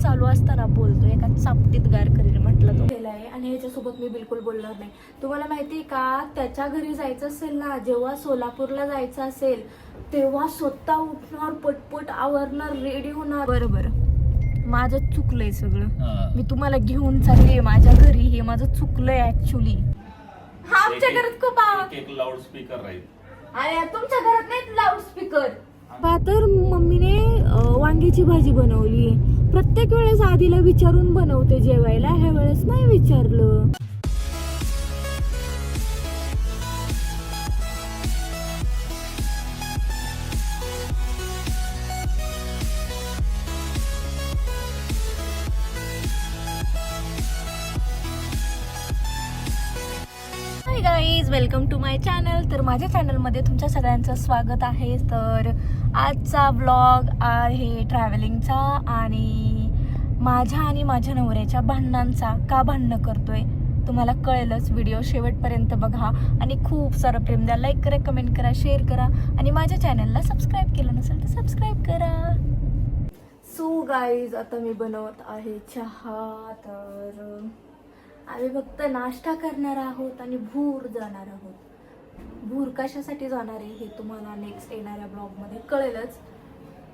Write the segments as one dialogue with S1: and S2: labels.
S1: चालू असताना बोलतो एका चापटीत गार करील म्हटलं तो. गेला आहे आणि ह्याच्यासोबत मी बिलकुल बोलणार नाही. तुम्हाला माहिती आहे का त्याच्या घरी जायचं असेल ना जेव्हा सोलापूरला जायचं असेल तेव्हा स्वतः उठणार पटपट आवरणार रेडी होणार. बरं बरं. माझं चुकलंय सगळं. मी तुम्हाला घेऊन चालले माझ्या घरी. हे माझं चुकलंय ऍक्च्युली हा आमच्या घरात खूप
S2: एक लाऊड स्पीकर राहील
S1: अरे तुमच्या घरात नाही लाऊडस्पीकर तर मम्मीने वांग्याची भाजी बनवली प्रत्येक वेळेस आधीला विचारून बनवते जेवायला. ह्या वेळेस नाही विचारलं. Guys welcome to my channel तर माझ्या चॅनलमध्ये तुमच्या सगळ्यांचं स्वागत आहे. तर आजचा ब्लॉग आहे ट्रॅव्हलिंगचा आणि माझ्या आणि माझ्या नवऱ्याच्या भांडणांचा का भांडणं करतोय तुम्हाला कळेलच. व्हिडिओ शेवटपर्यंत बघा आणि खूप सारं प्रेम द्या. लाईक करा कमेंट करा शेअर करा आणि माझ्या चॅनलला सबस्क्राईब केलं नसेल तर सबस्क्राईब करा. सो गाईज आता मी बनवत आहे चहा. तर आम्ही फक्त नाश्ता करणार आहोत आणि भूर जाणार आहोत. भूर कशासाठी जाणार आहे हे तुम्हाला नेक्स्ट येणाऱ्या ब्लॉगमध्ये कळेलच.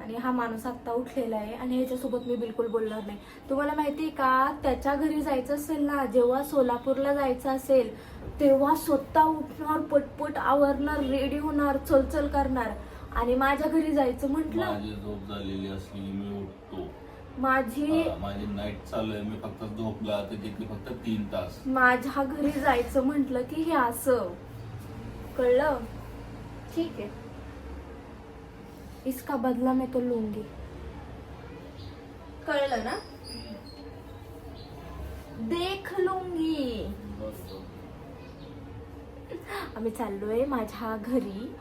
S1: आणि हा माणूस आत्ता उठलेला आहे आणि ह्याच्यासोबत मी बिलकुल बोलणार नाही. तुम्हाला माहिती आहे का? त्याच्या घरी जायचं असेल ना जेव्हा सोलापूरला जायचं असेल तेव्हा स्वतः उठणार पटपट आवरणार रेडी होणार चलचल करणार. आणि माझ्या घरी जायचं म्हटलं
S2: झोप झालेली असली मी उठतो.
S1: माझी
S2: हा, माझी नाईट चालू आहे. मी फक्त झोपला तर तिथली फक्त तीन तास.
S1: माझ्या घरी जायचं म्हटलं की हे असं. कळलं? ठीक आहे. इसका बदला मैं तो लूंगी. कळलं ना? देख लूंगी. आम्ही चाललोय माझ्या घरी.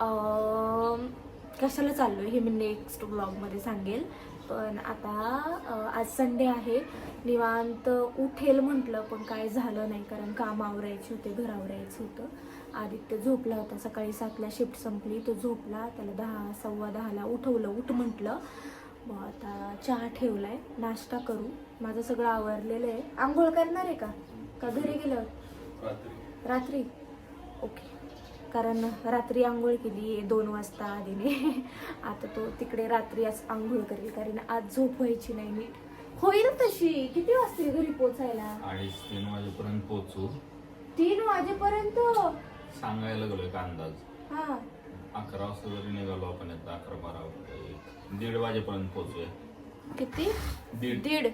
S1: अं, कशाला चाललोय हे मी नेक्स्ट ब्लॉगमध्ये सांगेल. पण आता आज संडे आहे. निवांत उठेल म्हटलं पण काय झालं नाही. कारण काम आवरायचे होते घर आवरायचं होतं. आदित्य झोपला होता. सकाळी सातला शिफ्ट संपली. तो झोपला. त्याला दहा सव्वा दहाला उठवलं. उठ म्हटलं. मग आता चहा ठेवलाय. नाश्ता करू. माझं सगळं आवरलेलं आहे. आंघोळ करणार आहे का? का घरी
S2: रात्री.
S1: रात्री? ओके. कारण रात्री आंघोळ केली दोन वाजता आधीने. आता तो तिकडे रात्री आज आंघोळ करेल कारण आज झोप व्हायची नाही नीट. होईल तशी. किती वाजतील घरी पोचायला?
S2: अडीच तीन वाजेपर्यंत पोहोचू
S1: तीन वाजेपर्यंत?
S2: सांगायला गेलो एक अंदाज.
S1: हा.
S2: अकरा वाजता जरी निघालो आपण अकरा बारा वाजता दीड वाजेपर्यंत पोहोचूया
S1: किती?
S2: दीड.
S1: दीड.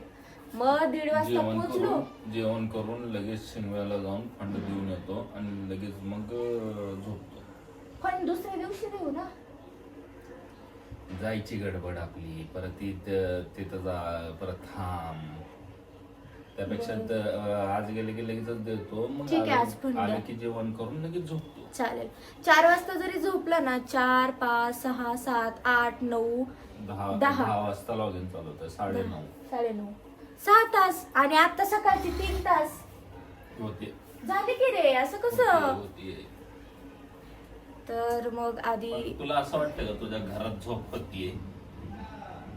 S1: मग दीड वाजता
S2: जेवण
S1: पोचलो
S2: करून जेवण करून लगेच शिंगव्याला जाऊन फंड देऊन येतो आणि लगेच मग अं, झोपतो.
S1: पण दुसऱ्या दिवशी देऊ ना
S2: जायची गडबड आपली. परत तिथं तिथं जा परत थांब. त्यापेक्षा अं, आज गेले की लगेचच देतो. मग
S1: ठीक आहे, आज
S2: आलं-
S1: पण द्या.
S2: आलं की जेवण करून लगेच झोपतो.
S1: चालेल. चार वाजता जरी झोपलं ना चार पाच सहा सात आठ नऊ
S2: दहा
S1: दहा.
S2: दहा वाजता लॉग इन चालू होतं साडे नऊ.
S1: साडेनऊ सहा तास आणि आता सकाळची तीन तास.
S2: होते.
S1: झाले की रे? असं कसं?
S2: होते.
S1: तर मग आधी
S2: तुला असं वाटतं का तुझ्या घरात झोप होतीये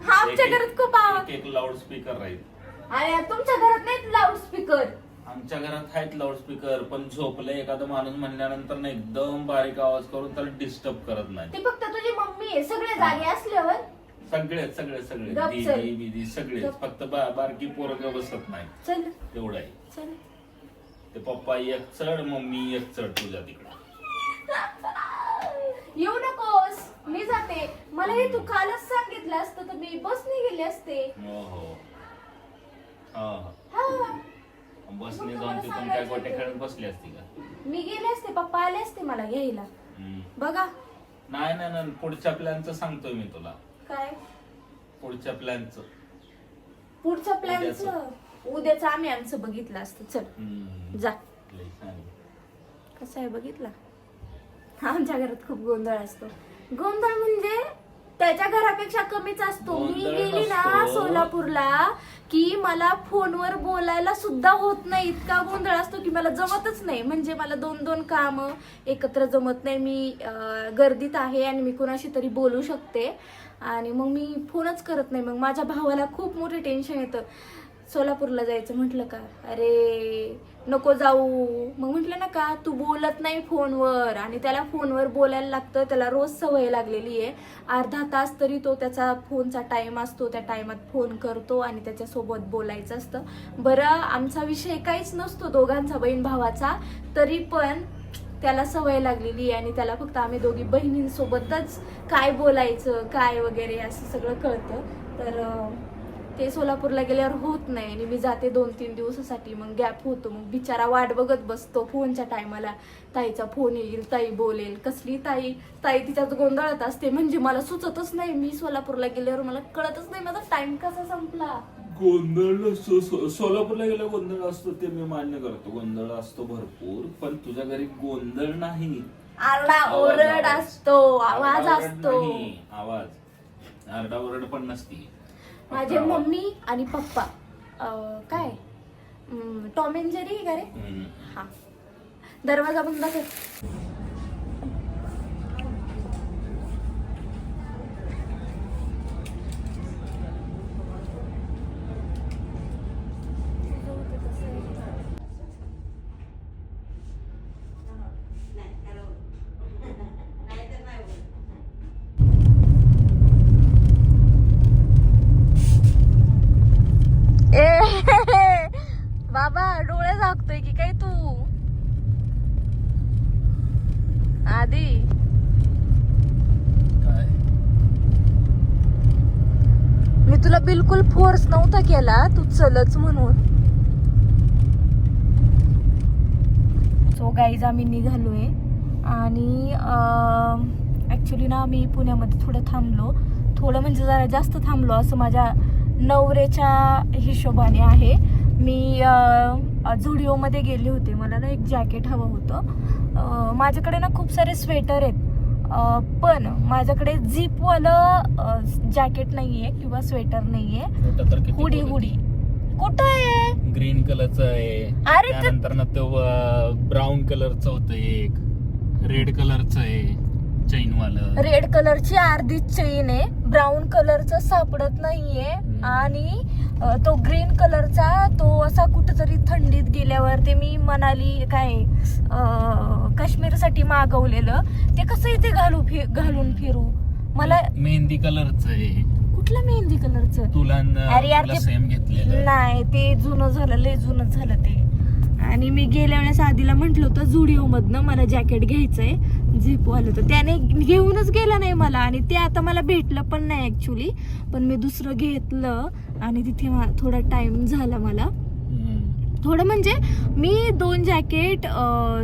S1: हा आमच्या घरात खूप आवाज
S2: एक लाऊड स्पीकर राहील.
S1: अरे तुमच्या घरात नाही लाऊडस्पीकर
S2: आमच्या घरात आहेत लाऊडस्पीकर पण झोपले एखादा माणूस म्हणल्यानंतर ना एकदम बारीक आवाज करून त्याला डिस्टर्ब करत नाही.
S1: ते फक्त तुझी मम्मी आहे सगळे जागे असल्यावर.
S2: सगळे सगळे सगळे
S1: गप चल.
S2: दीदी बिदी सगळे
S1: गप.
S2: फक्त बा- बारकी पोरग बसत नाही.
S1: चल.
S2: एवढं आहे
S1: चल.
S2: ते पप्पा एक चढ मम्मी एक चढ तुझ्या तिकडे.
S1: येऊ नकोस. मी जाते. मला हे तू कालच सांगितलं असतं तर मी बसने गेले असते.
S2: हो हो. हा.
S1: हा
S2: बसने जाऊन तिथून काय गोटे. खेळत बसली असती का?
S1: मी गेले असते पप्पा आले असते मला घ्यायला.
S2: हम्म.
S1: बघा.
S2: नाही नाही नाही. पुढच्या प्लॅनचं सांगतोय मी तुला.
S1: काय?
S2: पुढच्या प्लॅनचं.
S1: पुढच्या प्लॅनचं? उद्याचं आम्ही आमचं बघितलं असतं. चल जा. कसं आहे बघितला? आमच्या घरात खूप गोंधळ असतो. गोंधळ म्हणजे त्याच्या घरापेक्षा कमीच असतो. मी गेली ना. सोलापूरला की मला फोनवर बोलायला सुद्धा होत नाही. इतका गोंधळ असतो की मला जमतच नाही. म्हणजे मला दोन दोन काम एकत्र जमत नाही. मी गर्दीत आहे आणि मी कुणाशी तरी बोलू शकते. आणि मग मी फोनच करत नाही. मग माझ्या भावाला खूप मोठं टेन्शन येतं. सोलापूरला जायचं म्हटलं का? अरे नको जाऊ. मग म्हटलं ना का तू बोलत नाही फोनवर. आणि त्याला फोनवर बोलायला लागतं. त्याला रोज सवय लागलेली आहे. अर्धा तास तरी तो त्याचा फोनचा टाईम असतो. त्या टायमात फोन करतो आणि त्याच्यासोबत बोलायचं असतं. बरं आमचा विषय काहीच नसतो दोघांचा बहीण भावाचा. तरी पण त्याला सवय लागलेली आहे आणि त्याला फक्त आम्ही दोघी बहिणींसोबतच काय बोलायचं काय वगैरे असं सगळं कळतं. तर ते सोलापूरला गेल्यावर होत नाही आणि मी जाते दोन तीन दिवसासाठी. मग गॅप होतो. मग बिचारा वाट बघत बसतो फोनच्या टायमाला. ताईचा फोन येईल ताई बोलेल. कसली ताई? ताई तिच्यात गोंधळत असते. म्हणजे मला सुचतच नाही. मी सोलापूरला गेल्यावर मला कळतच नाही. माझा टाइम कसा संपला?
S2: गोंधळ सो- सोलापूरला गेला गोंधळ असतो ते मी मान्य करतो. गोंधळ असतो भरपूर पण तुझ्या घरी गोंधळ नाही.
S1: आरडा
S2: आवाज-
S1: ओरड
S2: आवाज.
S1: असतो आवाज
S2: आरडाओरड
S1: असतो.
S2: नाही, आवाज. आरडा ओरड पण नसती.
S1: माझे मम्मी आणि पप्पा. अं, काय? टॉम अँड जेरी आहे का रे?
S2: हम्म.
S1: हा. दरवाजा बंद कर ए बाबा डोळे झाकतोय की काय तू आधी
S2: काय
S1: मी तुला बिलकुल फोर्स नव्हता केला. तू चलच म्हणून. सो गाईज आम्ही निघालोय. आणि ॲक्च्युली ना आम्ही पुण्यामध्ये थोडं थांबलो. थोडं म्हणजे जरा जास्त थांबलो असं माझ्या नवरेच्या हिशोबाने आहे. मी झुडिओमध्ये गेले होते. मला ना एक जॅकेट हवं होतं. माझ्याकडे ना खूप सारे स्वेटर आहेत. पण माझ्याकडे झिपवालं जॅकेट नाहीये किंवा स्वेटर नाहीये. Hoodie hoodie. कुठं आहे
S2: ग्रीन कलरचं आहे.
S1: अरे
S2: त्यानंतर ना तो ब्राऊन कलरचं होतं एक. रेड कलरचं आहे. चैन वालं
S1: रेड कलरची अर्धी चेन आहे. ब्राऊन कलरचं सापडत नाहीये. आणि तो ग्रीन कलरचा तो असा कुठेतरी थंडीत गेल्यावर ते मी मनाली काय काश्मीरसाठी मागवलेलं. ते कसं इथे घालू फि- घालून फिरू? मला
S2: मेहंदी कलरचं आहे
S1: कुठलं मेहंदी कलरचं?
S2: तुला
S1: अरे यार ते- नाही ते जुनं झालं लय जुनं झालं ते. आणि मी गेल्या वेळेस आधीला म्हटलं होतं झुडिओ मधनं मला जॅकेट घ्यायचंय. झिपवालं तर त्याने घेऊनच गेलं नाही मला आणि ते आता मला भेटलं पण नाही ऍक्च्युली पण मी दुसरं घेतलं आणि तिथे थोडा टाइम झाला मला. थोडं म्हणजे मी दोन जॅकेट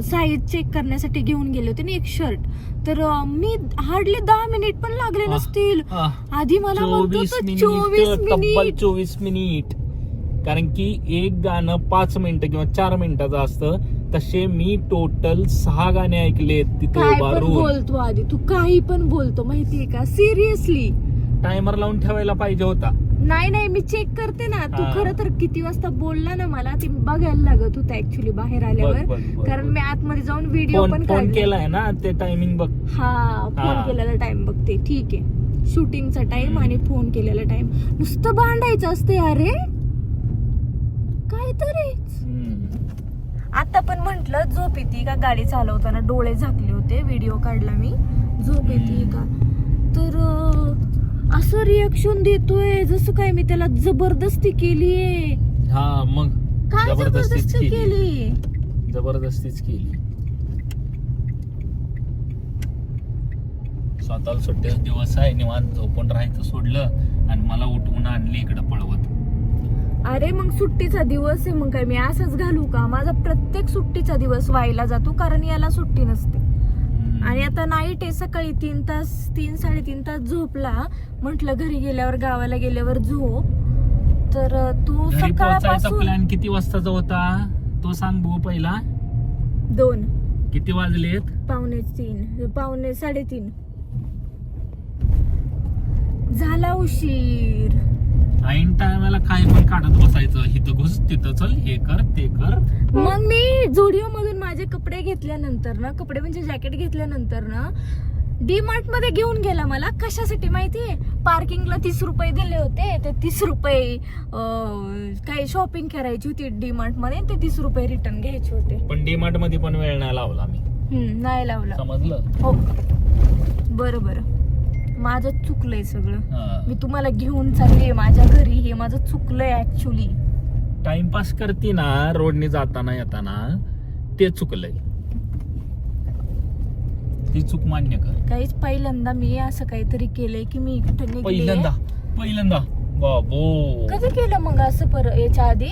S1: साईज चेक करण्यासाठी घेऊन गेले होते आणि एक शर्ट तर मी हार्डली दहा मिनिट पण लागले. नसतील. आधी मला म्हणतो
S2: चोवीस मिनिट
S1: चोवीस मिनिट
S2: कारण की एक गाणं पाच मिनिटं किंवा चार मिनिटाचं असतं तसे मी टोटल सहा गाणे ऐकलेत तिथे
S1: काय पण
S2: उभारून.
S1: बोलतो आधी. तू काही पण बोलतो माहितीये का? सिरियसली
S2: टायमर लावून ठेवायला पाहिजे होता.
S1: नाही नाही मी चेक करते ना. तू
S2: हा.
S1: खरं तर किती वाजता बोलला ना मला ते बघायला लागत होतं ऍक्च्युली बाहेर आल्यावर.
S2: बघ, बघ,
S1: कारण
S2: बघ.
S1: मी आतमध्ये जाऊन व्हिडिओ
S2: फोन
S1: पण
S2: फोन
S1: काढले
S2: केलाय ना ते टायमिंग बघ.
S1: हा फोन
S2: हा.
S1: केलेला टाइम बघते. ठीक. आहे शूटिंगचा टाइम. आणि फोन केलेला टाइम नुसतं भांडायचं असते अरे काहीतरी
S2: हम्म.
S1: आता पण म्हंटल झोप येते का? गाडी चालवताना डोळे झाकले होते. व्हिडिओ काढला मी. झोप येते का? तर असं रिएक्शन देतोय जसं काय मी त्याला जबरदस्ती केलीये.
S2: हा मग.
S1: काय जबरदस्ती
S2: केली.
S1: केली
S2: जबरदस्तीच केली स्वतःला सुट्टे दिवस आहे निवांत झोपून राहायचं सोडलं आणि मला उठवून आणली इकडे पळवत.
S1: अरे मग सुट्टीचा दिवस आहे मग काय मी असंच घालू का? माझा प्रत्येक सुट्टीचा दिवस व्हायला जातो कारण याला सुट्टी नसते. आणि आता नाईट आहे सकाळी तीन तास तीन साडेतीन तास झोपला. म्हंटल घरी गेल्यावर गावाला गेल्यावर झोप. तर तू
S2: घरी पोहोचायचा
S1: सकाळपासून
S2: प्लॅन किती वाजताचा होता? तो सांग भाऊ पहिला.
S1: दोन.
S2: किती वाजलेत?
S1: पावणे तीन. पावणे साडेतीन. झाला उशीर.
S2: ऐन टायमाला काय पण काढत बसायचं इथं घुस तिथं चल हे कर ते कर.
S1: मग मी झुडिओ मधून माझे कपडे घेतल्यानंतर ना कपडे म्हणजे जॅकेट घेतल्यानंतर ना डी मार्टमध्ये घेऊन गेला मला. कशासाठी माहितीये पार्किंगला तीस रुपये दिले होते. ते तीस रुपये काही शॉपिंग करायची होती डी मार्टमध्ये ते तीस रुपये रिटर्न घ्यायचे होते.
S2: पण डीमार्टमध्ये पण वेळ नाही लावला मी
S1: हम्म, नाही लावलं.
S2: समजलं?
S1: हो. बरं बरं. माझं चुकलंय सगळं. मी तुम्हाला घेऊन चालली माझ्या घरी हे माझं चुकलंय ऍक्च्युली
S2: टाइमपास करते ना रोडने जाताना येताना ते चुकलंय. ती चूक मान्य कर.
S1: काहीच पहिल्यांदा मी असं काहीतरी केलंय की मी कुठे निघले
S2: पहिल्यांदा पहिल्यांदा. बाबो.
S1: कधी केलं मग असं पर याच्या आधी?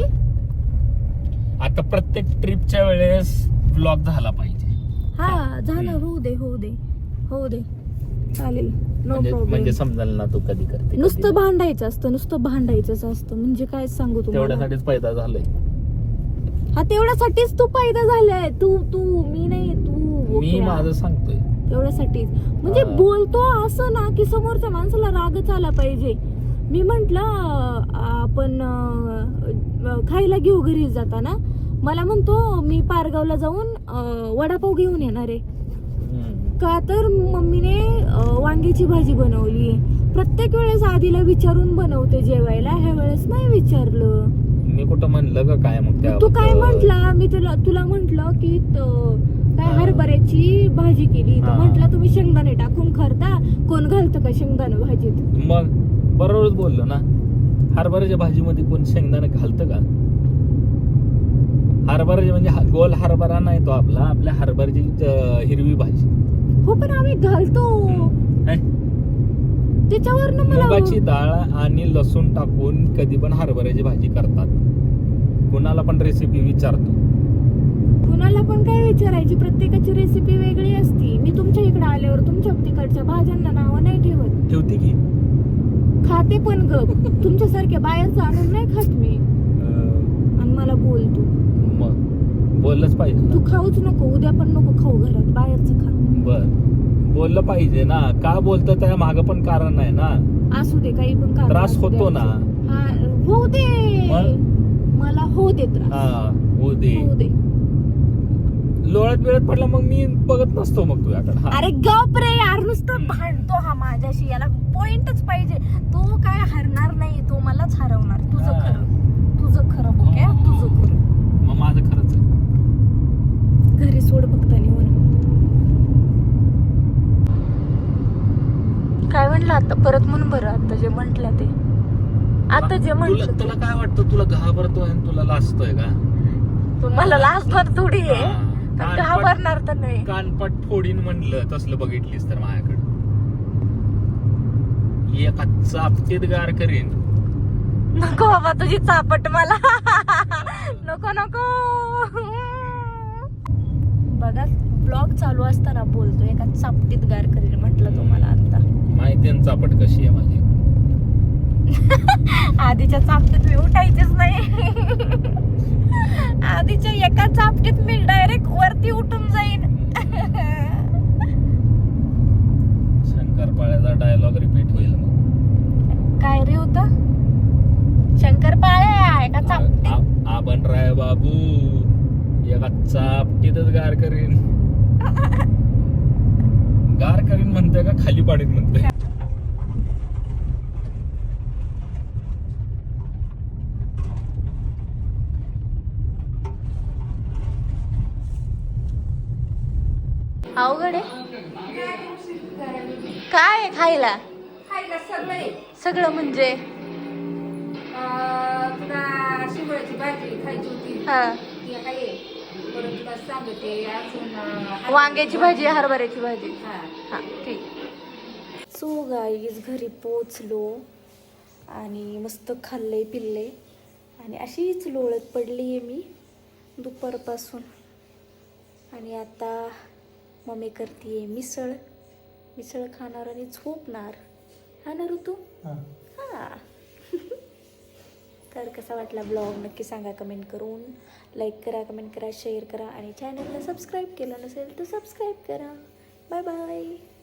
S2: आता प्रत्येक ट्रिपच्या वेळेस ब्लॉग झाला पाहिजे.
S1: हा झालं. होऊ दे होऊ दे. होऊ दे. चालेल.
S2: म्हणजे म्हणजे ना तू कधी करते कधी
S1: नुसतं
S2: नाही.
S1: भांडायचं असतं नुसतं भांडायचंच असतं. म्हणजे काय सांगू तुम्हाला?
S2: तेवढ्यासाठीच पैदा झालंय.
S1: हा तेवढ्यासाठीच तू पैदा झालाय. तू तू मी नाही तू
S2: मी. माझं सांगतोय.
S1: तेवढ्यासाठीच. म्हणजे
S2: हा.
S1: बोलतो असं ना की समोरच्या माणसाला रागच आला पाहिजे. मी म्हंटल आपण अं, खायला घेऊ घरी जाताना. मला म्हणतो मी पारगावला जाऊन अं, वडापाव घेऊन येणार आहे. का तर मम्मीने वांग्याची भाजी बनवली. प्रत्येक वेळेस आधीला विचारून बनवते जेवायला. ह्या वेळेस नाही विचारलं.
S2: मी कुठं म्हणलं का काय मग
S1: तू काय म्हंटला? मी तुला तुला म्हंटल की त- काय. हरभऱ्याची भाजी केली. तर. म्हंटल तुम्ही शेंगदाणे टाकून खरता. कोण घालतं का शेंगदाणे भाजीत?
S2: मग बरोबरच बोललो ना. हरभऱ्याच्या भाजीमध्ये कोण शेंगदाणे घालतं का? हरभऱ्याची म्हणजे गोल हरभरा नाही तो आपला. आपल्या हरभऱ्याची हिरवी भाजी.
S1: हो पण आम्ही घालतो? त्याच्यावर ना
S2: मुगाची
S1: मला
S2: डाळ आणि लसूण टाकून कधी पण हरभऱ्याची भाजी करतात. कुणाला पण रेसिपी विचारतो.
S1: कुणाला पण काय विचारायची प्रत्येकाची रेसिपी वेगळी असती. मी तुमच्या इकडे आल्यावर तुमच्या तिकडच्या भाज्यांना नावं नाही ठेवत.
S2: ठेवते की.
S1: खाते पण गप. तुमच्यासारख्या बाहेरचं आणून नाही खात मी. आणि मला बोलतो.
S2: बोललंच पाहिजे ना.
S1: तू खाऊच नको उद्या पण नको खाऊ घरात बाहेरचं खा.
S2: बर. बोललं पाहिजे ना. का बोलतं त्या माग पण कारण आहे ना.
S1: असू दे काही पण कारण
S2: त्रास
S1: असू दे.
S2: होतो ना.
S1: आमचं. हा होऊ दे? मला होऊ दे त्रास.
S2: हा दे.
S1: होऊ दे.
S2: लोळत वेळत पडला मग मी बघत नसतो मग तुझ्याकडे हा.
S1: अरे गप रे यार नुसतं भांडतो हा माझ्याशी. याला पॉइंटच पाहिजे. तो काय हरणार नाही तो मलाच हरवणार. तुझं
S2: हा.
S1: खरं. तुझं खरं बुक्या. तुझं खरं.
S2: मग माझं खरंच आहे.
S1: घरी सोड फक्त निघून काय म्हणलं आता? परत म्हणून बरं आता जे म्हंटल ते. आता जे म्हंटल
S2: तुला काय वाटतं? तुला घाबरतोय आणि तुला लाजतोय का?
S1: तुम्हाला लाजणार थोडी आहे. घाबरणार तर नाही.
S2: कानपट फोडीन म्हणलं तसलं बघितलीस तर माझ्याकडे. एका चापटीत गार करीन.
S1: नको बाबा तुझी चापट मला. नको नको. बघा ब्लॉग चालू असताना बोलतो एका चापटीत गार करील म्हटलं तुम्हाला आता.
S2: माहिती आहे ना चापट कशी आहे माझी?
S1: आधीच्या चापटीत मी उठायचीच नाही. आधीच्या एका चापटीत मी डायरेक्ट वरती उठून जाईन.
S2: शंकरपाळ्याचा डायलॉग रिपीट होईल मग.
S1: काय रे होत? शंकरपाळ्या एका चापटीत?
S2: आ- आपण राय बाबू. एका चापटीतच गार करीन. गार करीन म्हणते का खाली पाडीत म्हणते
S1: अवघड आहे. काय खायला?
S3: खायला सगळं
S1: म्हणजे?
S3: अं, तुला भाजी खायची होती.
S1: हा. वांग्याची भाजी हरभऱ्याची भाजी.
S3: हा.
S1: हा ठीक. सो गाईज घरी पोचलो आणि मस्त खाल्ले पिल्ले. आणि अशीच लोळत पडली आहे मी दुपारपासून. आणि आता मम्मी करते मिसळ. मिसळ खाणार आणि झोपणार. हा ना ऋतू? हां. तर कसा वाटला ब्लॉग नक्की सांगा कमेंट करून. लाईक करा कमेंट करा शेअर करा आणि चॅनलला सबस्क्राईब केलं नसेल तर सबस्क्राईब करा. Bye bye